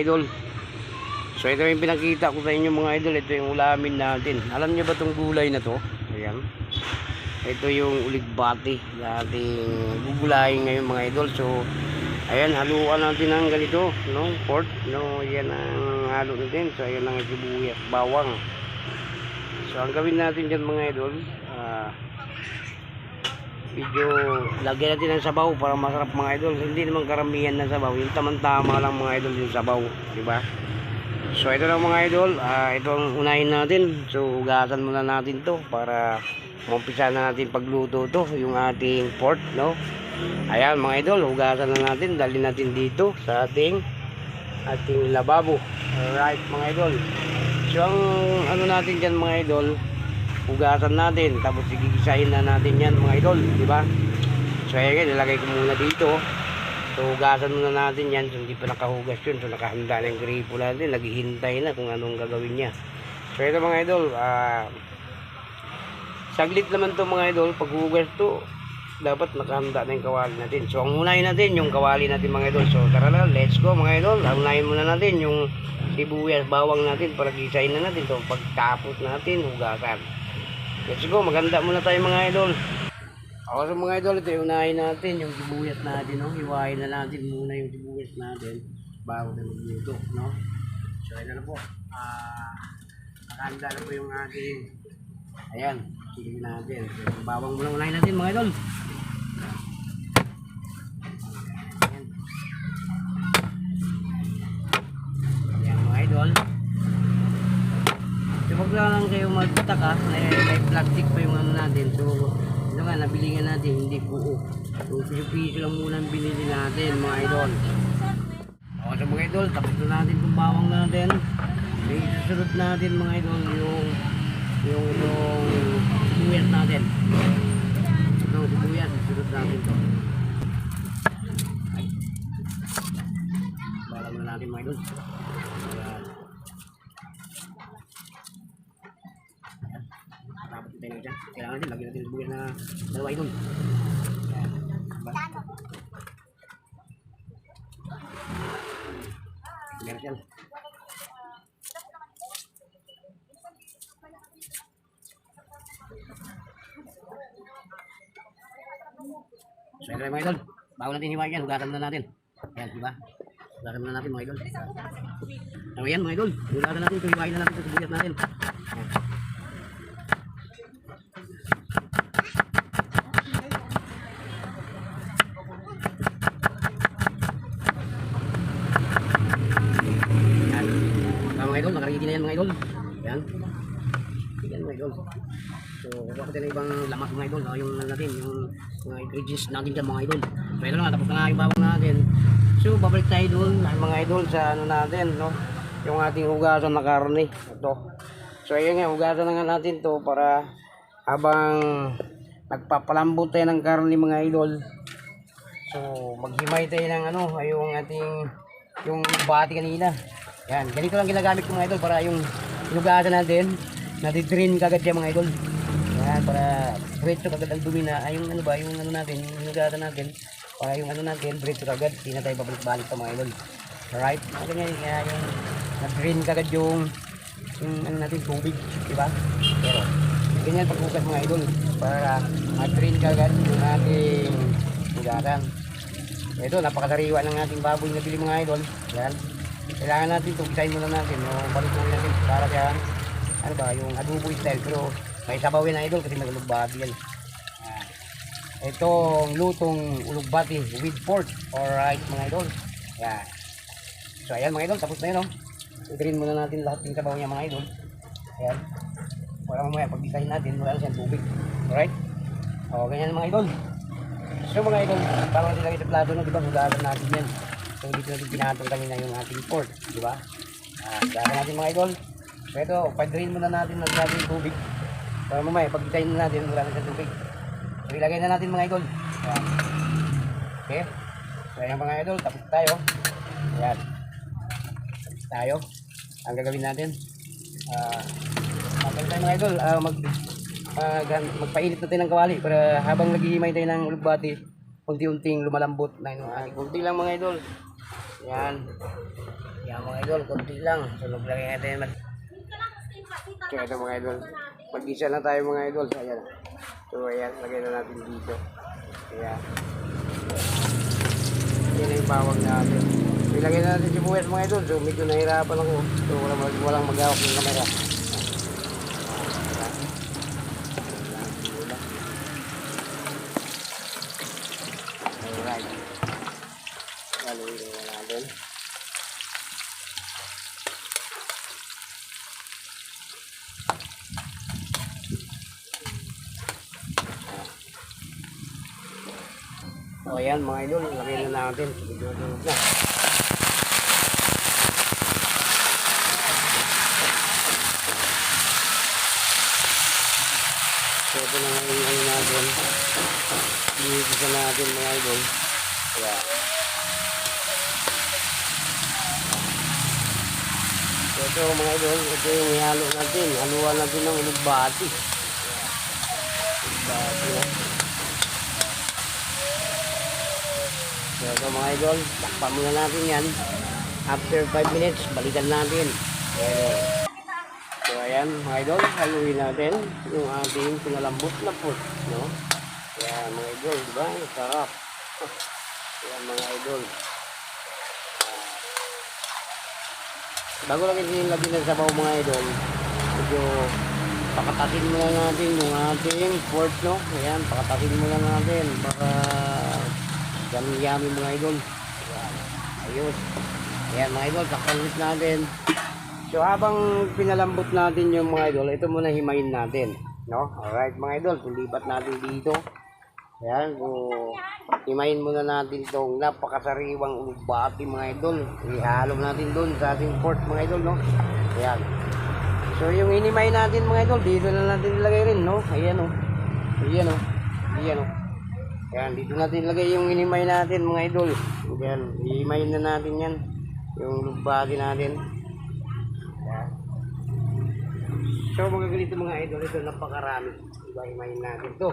idol. So ito yung pinakita ko sa inyo mga idol. Ito yung ulamin natin. Alam niyo ba itong gulay na to? Ayan. Ito yung uligbati na ating gugulayin ngayon mga idol. So ayan, haluan natin ng ganito. No? Pork. No? Yan ang halo natin. So ayan ang sibuyas, bawang. So ang gawin natin dyan mga idol. Ah... medyo lagyan natin ng sabaw para masarap mga idol. Hindi naman karamihan na sabaw. Yung tamang-tama lang mga idol yung sabaw di ba? So ito lang mga idol. Ah ito ang unahin natin. So hugasan muna natin to para umpisa na natin pagluto to yung ating pork no? Ayan mga idol hugasan na natin. Dali natin dito sa ating ating lababo. Alright mga idol. So ang ano natin dyan mga idol hugasan natin tapos gigisahin na natin yan mga idol di ba? So ayan ilalagay ko muna dito. So hugasan muna natin yan so hindi pa nakahugas yun so nakahanda na yung gripo natin naghihintay na kung anong gagawin niya. So ito mga idol ah saglit naman to mga idol pag hugas to dapat nakahanda na yung kawali natin. So ang unahin natin yung kawali natin mga idol. So tara na let's go mga idol. Unahin muna natin yung sibuyas bawang natin para gisahin na natin. To pagtapos natin hugasan Let's go, maganda muna tayo mga idol. Ako sa mga idol, ito unahin natin, yung sibuyas natin, no? Hiwain na natin muna yung sibuyas natin bago na magluto, no? So, ito na po. Ah, nakahanda na po yung ating ayan, sige natin. So, bawang muna unahin natin mga idol. Ayan. Ayan mga idol. Na lang kayo magtaka na may plastic pa yung ano natin. So, ito nga, nabili nga natin, hindi buo. So, piso-piso lang muna ang binili natin, mga idol. O, so mga idol, tapos na natin itong bawang natin. May susunod natin, mga idol, yung yung itong sibuyas natin. Ito, sibuyas, susunod natin to. Ay. Bawang na natin, mga idol. Ayan. Dapat tayo din, lagyan natin buhay na dalawa idol. Ayan. Meron. So, na mga idol. Bago natin hiwain yan, hugasan na natin. Ayan, diba? Hugasan na natin mga idol. So, mga idol. Hugasan natin hiwain na natin ito, sibuyas natin. Tayo ng ibang lamas mga idol. Ah, yung ano natin, yung mga ingredients natin dyan mga idol. So, ito na, tapos na nga yung bawang natin. So, babalik tayo doon mga idol sa ano natin, no? Yung ating hugasan na karne. Ito. So, ayun nga, hugasan na nga natin to para habang nagpapalambot tayo ng karne mga idol. So, maghimay tayo ng ano, yung ating yung bati kanina. Yan, ganito lang ginagamit ko mga idol para yung hinugasan natin, nadidrain kagad siya mga idol. Yan, para diretso kagad ang dumi na, ay yung ano ba, yung ano natin, yung hinugasan natin, para yung ano natin, diretso kagad, hindi na tayo babalik-balik pa mga idol. Alright, mga ganyan, kaya yung na-drain kagad yung, yung ano natin, tubig, di ba? Pero, ganyan paghugas mga idol, para ma-drain kagad yung ating hinugasan. Ito, napakasariwa ng ating baboy na bili mga idol. Yan. Kailangan natin ito, isahin muna natin. O, balutuin natin para yan. Ano ba, yung adobo style. Pero may sabaw yan idol kasi nagulugbati yan. Yan. Itong lutong ulugbati with pork. Alright mga idol. Yan. So ayan mga idol, tapos na yun. Oh. I-drain muna natin lahat ng sabaw niya mga idol. Ayan. Wala mamaya, pag isahin natin, wala na siyang tubig. Alright? O, ganyan mga idol. So mga idol, bago natin lagay sa plato no, di ba, hugasan natin yan. So dito natin pinatong kanina yung ating pork, di ba? Ah, hugasan natin mga idol. So ito, pa-drain muna natin ng lagay tubig. Para mamaya, pag itayin na natin, wala na sa tubig. So ilagay na natin mga idol. Ayan. Okay? So ayan mga idol, tapos tayo. Ayan. Tapos tayo. Ang gagawin natin. Uh, tayo mga idol, ah, mag uh, magpainit na tayo ng kawali para habang naghihimay tayo ng ulugbati, unti-unting lumalambot na yung aking kunti lang mga idol. Yan. Yan mga idol, konti lang. Lang yung natin. Kaya ito mga idol. Mag-isa na tayo mga idol. Ayan. So ayan, lagay na natin dito. Ayan. Yan yung bawang natin. Ilagay na natin si Buwes mga idol. So medyo nahirapan ako. So walang, walang mag-awak ng kamera. Alright. Haluin na natin. O ayan mga idol, lagay na natin. Durog na. So ito na nga yung ano natin. Iigisa natin mga idol. Kaya. So ito mga idol, ito yung ihalo natin. Haluan natin ng ulugbati. Ulugbati na. So ito mga idol, takpan muna natin yan. After 5 minutes, balikan natin. Ayan. So ayan mga idol, haluin natin yung ating pinalambot na pot. No? Kaya mga idol, di ba? Ang Sarap. Ayan mga idol. Bago lang itinilagay ng sabaw mga idol, medyo pakatasin muna natin yung ating pork, no? Ayan, pakatasin muna natin. Baka yummy-yummy mga idol. Ayos. Ayan mga idol, takpan ulit natin. So habang pinalambot natin yung mga idol, ito muna himayin natin. No? Alright mga idol, tulipat natin dito. Ayan, so himayin muna natin itong napakasariwang ulugbati mga idol. Ihalo natin doon sa ating pork mga idol, no? Ayan. So yung hinimay natin mga idol, dito na natin ilagay rin, no? Ayan, no? Ayan, no? Ayan, no? Ayan, dito natin ilagay yung hinimay natin mga idol. Ayan, hihimayin na natin yan. Yung ulugbati natin. Ayan. So mga ganito mga idol, ito napakarami. Diba, himayin natin to.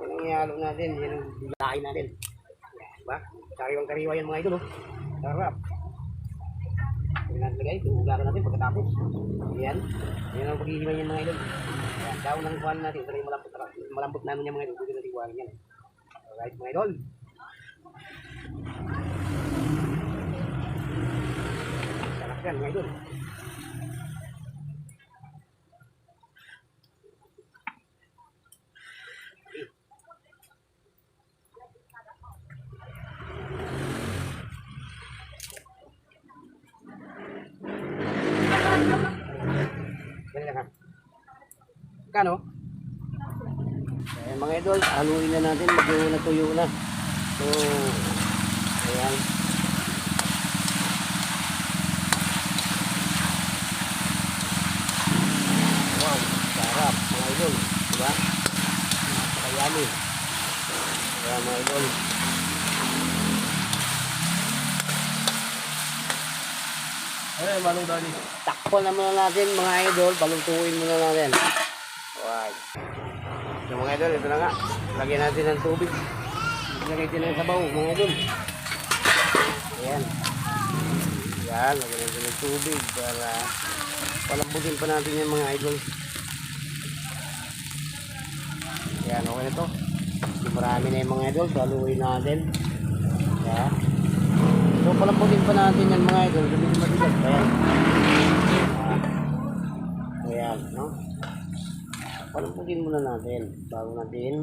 Yan ang ihalo natin, yan ang bilahin natin. Yan, diba? Sariwang kariwa yan mga idol, oh. Sarap. Yan natin lagay, tugaran natin pagkatapos. Yan. Yan ang paghihimay yan mga idol. Yan, daw ng kuhan natin, ito yung malambot, malambot namin yan mga idol. Pwede natin kuhanin yan. Alright mga idol. Sarap yan mga idol. Dali lang ha. Kano? Ayan mga idol, haluin na natin, medyo natuyo na. So, ayan. Wow, sarap mga idol. Diba? Napakayami. Ayan mga idol. Eh, manong dali. Takpo na muna natin mga idol, palutuin muna natin. Alright. So mga idol, ito na nga. Lagyan natin ng tubig. Lagyan natin ng sabaw, mga idol. Ayan. Ayan, lagyan natin ng tubig para palambutin pa natin yung mga idol. Ayan, okay na to. Hindi marami na yung mga idol, so haluin natin. Ayan. So palambutin pa natin yan mga idol, sabi ko matigas. Ayan. Ayan, no? Palambutin muna natin bago natin.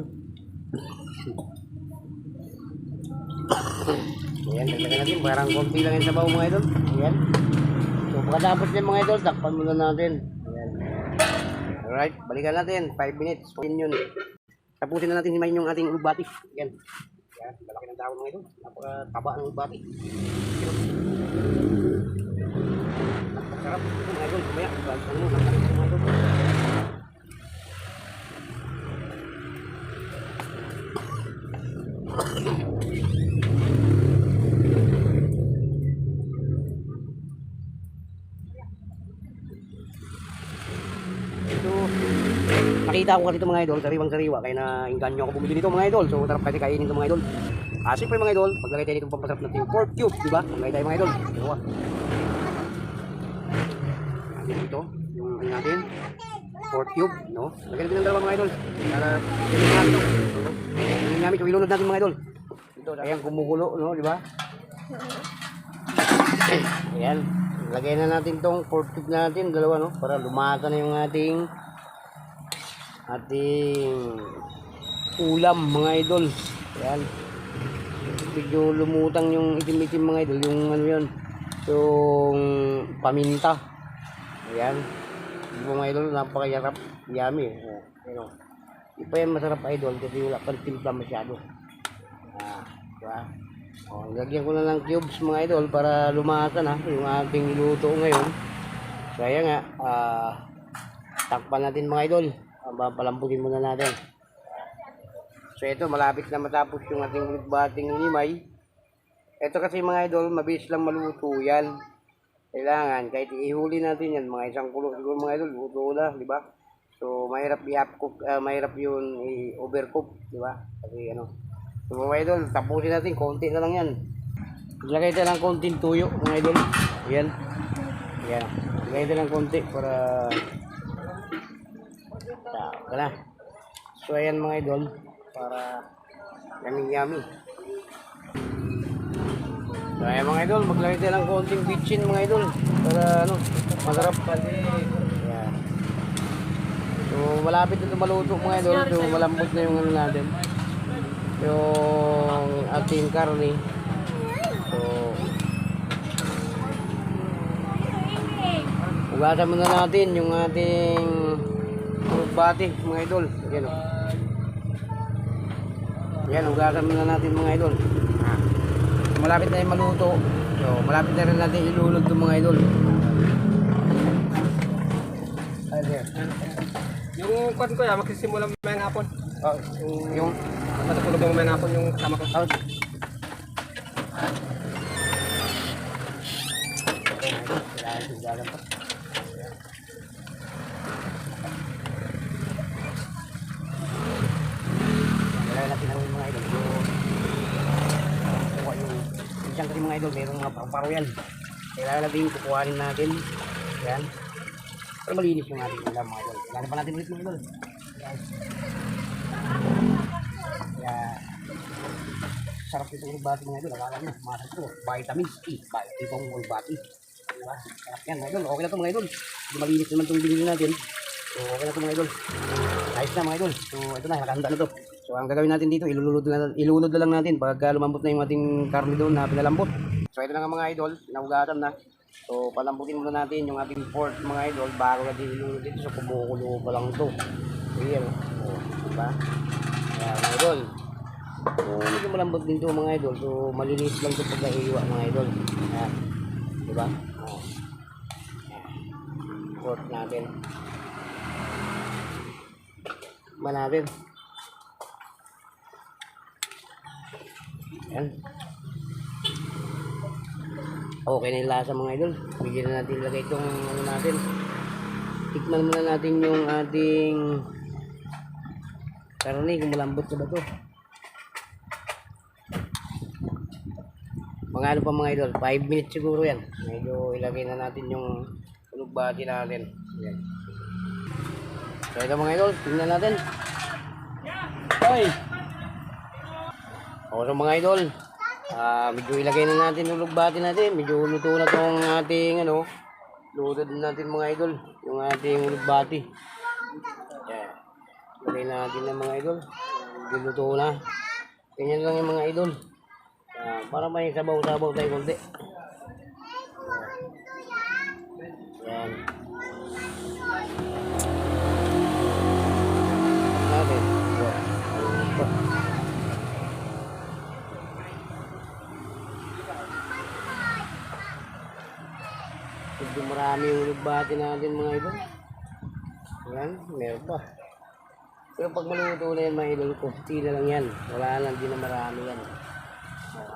Ayan, dagdagan natin. Parang konti lang yung sabaw mga idol. Ayan. So pagkatapos yan mga idol, takpan muna natin. Ayan. Alright, balikan natin. 5 minutes. Yun. Tapusin na natin himayin yung ating ubati. Ayan. Ayan, malaki ng tao mga idol. Napakataba ng ubati. Napakasarap. Mga idol, kumaya. Balas ano, napakasarap nakita ko kasi ito mga idol, sariwang sariwa, kaya na inganyo ako bumili nito mga idol. So, tarap kasi kainin ito mga idol. Ah, siyempre mga idol, maglagay tayo nitong pampasarap natin pork cube, di ba? Maglagay tayo mga idol. Dalawa. Natin dito, yung ano natin, pork cube, no? Lagyan natin ng dalawa mga idol. Para, yung namin ito. Yung namin ito, ilunod natin mga idol. Ito, ayan kumukulo, no? Di ba? Ayan. Lagay na natin tong pork cube natin, dalawa, no? Para lumata na yung ating ating ulam, mga idol. Ayan. Medyo lumutang yung itim-itim mga idol, yung ano yun, yung paminta. Ayan. Mga idol, napakayarap. Yummy. Oh, ano. Di pa yan masarap idol kasi wala pang timpla masyado. Ah, diba? Oh, lagyan ko na ng cubes mga idol para lumasa na yung ating luto ngayon. So ayan nga, ah, takpan natin mga idol. Uh, palambutin muna natin. So ito, malapit na matapos yung ating bating limay. Ito kasi mga idol, mabilis lang maluto yan. Kailangan, kahit ihuli natin yan, mga isang kulo siguro mga idol, luto na, di ba? So, mahirap i-half cook, ah, mahirap yun i-overcook, di ba? Kasi ano, so mga idol, tapusin natin, konti na lang yan. Maglagay tayo ng konting tuyo, mga idol. Yan. Yan. Maglagay tayo ng konti para Taka na. So ayan mga idol para yummy yummy. So ayan mga idol, maglagay tayo ng konting bitchin mga idol para ano, masarap. Ayan. So malapit na maluto mga idol, so malambot na yung ano natin. Yung ating karne. So Ugasan muna natin yung ating bati mga idol. Yan o. Yan, ugasan muna natin mga idol. Ah. Malapit na yung maluto. So, malapit na rin natin ilunod itong mga idol. Yung kwan ko yan, magsisimula mamayang hapon. Oh, yung... Matutulog yung mamayang hapon yung sama ko. Out. Kailangan ang mga idol. Kukuha yung... Minsan kasi mga idol, mayroong mga paru-paro yan. Kailangan natin kukuhanin natin. Yan. Pero malinis yung ating ulam mga idol. Kailangan pa natin ulit mga idol. Yan. Kaya, sarap ito ulbati mga idol. Akala nyo, masarap ito. Vitamins E. Itong ulbati. Diba? Sarap yan mga idol. Okay na ito mga idol. Malinis naman itong binili natin. Okay na ito mga idol. Na mga idol. So, ito na. Nakahanda na ito. So, ang gagawin natin dito, ilulunod na, ilunod na lang natin pagka lumambot na yung ating karne doon na pinalambot. So, ito na nga mga idol. Naugatan na. So, palambutin muna natin yung ating pork mga idol bago natin ilunod dito. So, kumukulo pa lang ito. So, yan. So, diba? Kaya mga idol. So, medyo malambot din ito mga idol. So, malinis lang ito pagkahiwa mga idol. Ayan. Diba? Oh. Pork natin. Ba natin. Ayan. Okay na yung lasa mga idol. Bigyan na natin ilagay itong ano natin. Tikman muna natin yung ating karne kung malambot na ba ito. Mga ano pa mga idol, 5 minutes siguro yan. Medyo ilagay na natin yung bati natin. Yan. So ito mga idol, tingnan natin. Hoy! O mga idol, ah medyo ilagay na natin yung lugbati natin. Medyo luto na tong ating ano, luto din natin mga idol, yung ating lugbati. Yan. Ilagay natin ng mga idol. Medyo na. Ganyan lang yung mga idol. Ah, para may sabaw-sabaw tayo konti. Marami yung lugbati natin mga idol. Yan, meron pa. Pero pag maluto na yan mga idol, kunti na lang yan. Wala lang, di na marami yan.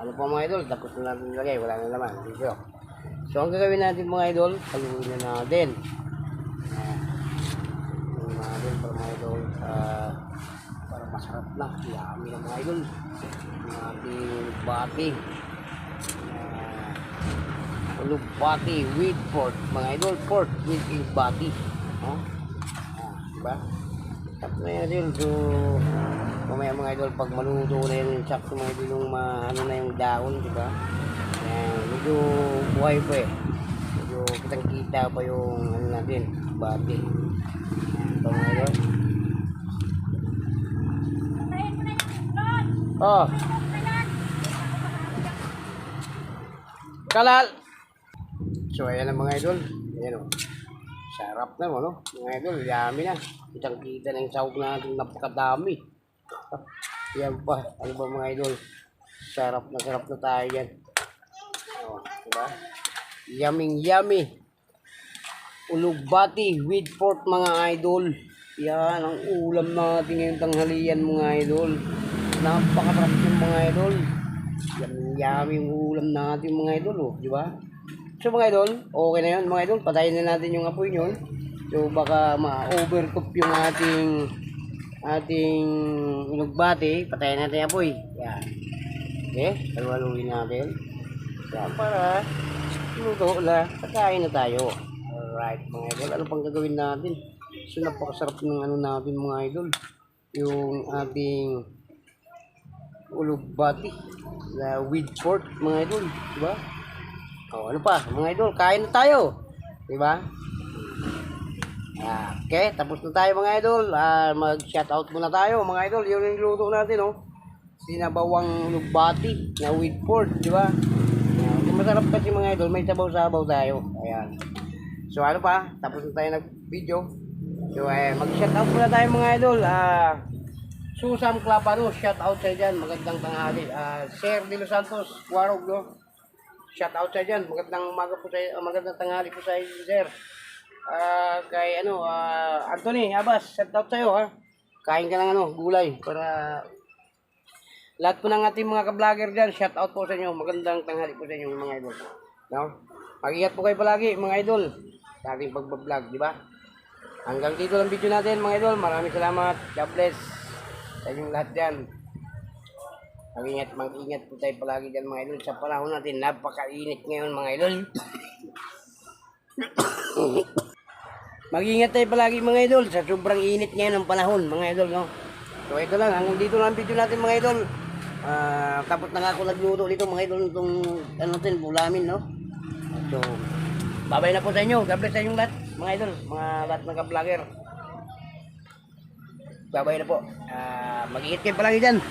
Ano pa mga idol, tapos na natin ilagay, wala na naman. Dito. So ang gagawin natin mga idol, haluin na natin. Ayan. Haluin natin para mga idol, para Masarap na. Yummy na mga idol. Yung ating bati. Lubati with pork. Mga idol, pork with bati. No? Ah, diba? Tapos na yan idol. So, mamaya mga idol, pag maluto na yung sakto mga idol, yung ano na yung dahon, diba? Ayan, medyo buhay pa eh. Medyo kitang kita pa yung ano natin, bati. Ito mga idol. Oh. Kalal. So ayan ang mga idol. Ayan o. Sarap na mo, no? Mga idol, yummy na. Kitang kita ng sahog natin napakadami. Yan pa. Ano ba mga idol? Sarap na sarap na tayo yan. Oh, diba? Yummy, yummy. Ulugbati with pork mga idol. Yan ang ulam natin ngayong tanghalian mga idol. Napakasarap yung mga idol. Yan yummy yung ulam natin mga idol, oh, di ba? So mga idol, okay na yun mga idol. Patayin na natin yung apoy nyo. So baka ma-overcook yung ating ating ulugbati. Patayin natin yung apoy. Yan. Okay, haluhaluin natin. Yan para luto na, kakain na tayo. Alright, mga idol. Ano pang gagawin natin? So, napakasarap ng ano natin, mga idol. Yung ating ulugbati na with pork, mga idol. Diba? O, ano pa? Mga idol, kain na tayo. Diba? Ah, okay, tapos na tayo mga idol. Ah, mag-shoutout muna tayo mga idol. Yun yung luto natin, oh. Sinabawang lugbati na with pork, di ba? Kung masarap kasi mga idol, may sabaw-sabaw tayo. Ayan. So ano pa, tapos na tayo nag-video. So eh, mag-shoutout muna tayo mga idol. Ah, Susam Clapano, shoutout sa dyan. Magandang tanghali. Ah, Sir De Los Santos, Warog, no? Shoutout sa dyan. Magandang umaga po sa ah, magandang tanghali po sa inyo, sir. Ah, kay ano, ah, Anthony, Abas, shoutout sa'yo ha. Kain ka ng ano, gulay para lahat po ng ating mga ka-vlogger dyan, shout out po sa inyo. Magandang tanghali po sa inyo mga idol. No? Mag-ingat po kayo palagi mga idol sa ating pagbablog, di ba? Hanggang dito lang video natin mga idol. Maraming salamat. God bless sa inyong lahat dyan. Mag-ingat, mag-ingat po tayo palagi dyan mga idol. Sa panahon natin, napakainit ngayon mga idol. Mag-ingat tayo palagi mga idol sa sobrang init ngayon ng panahon mga idol. No? So ito lang, hanggang dito lang ang video natin mga idol. Ah, tapos na nga ako nagluto dito mga idol itong ano natin, bulamin, no? So, babay na po sa inyo. God bless sa inyong lahat, mga idol, mga lahat ng ka-vlogger. Babay na po. Ah, mag-ingat kayo palagi dyan.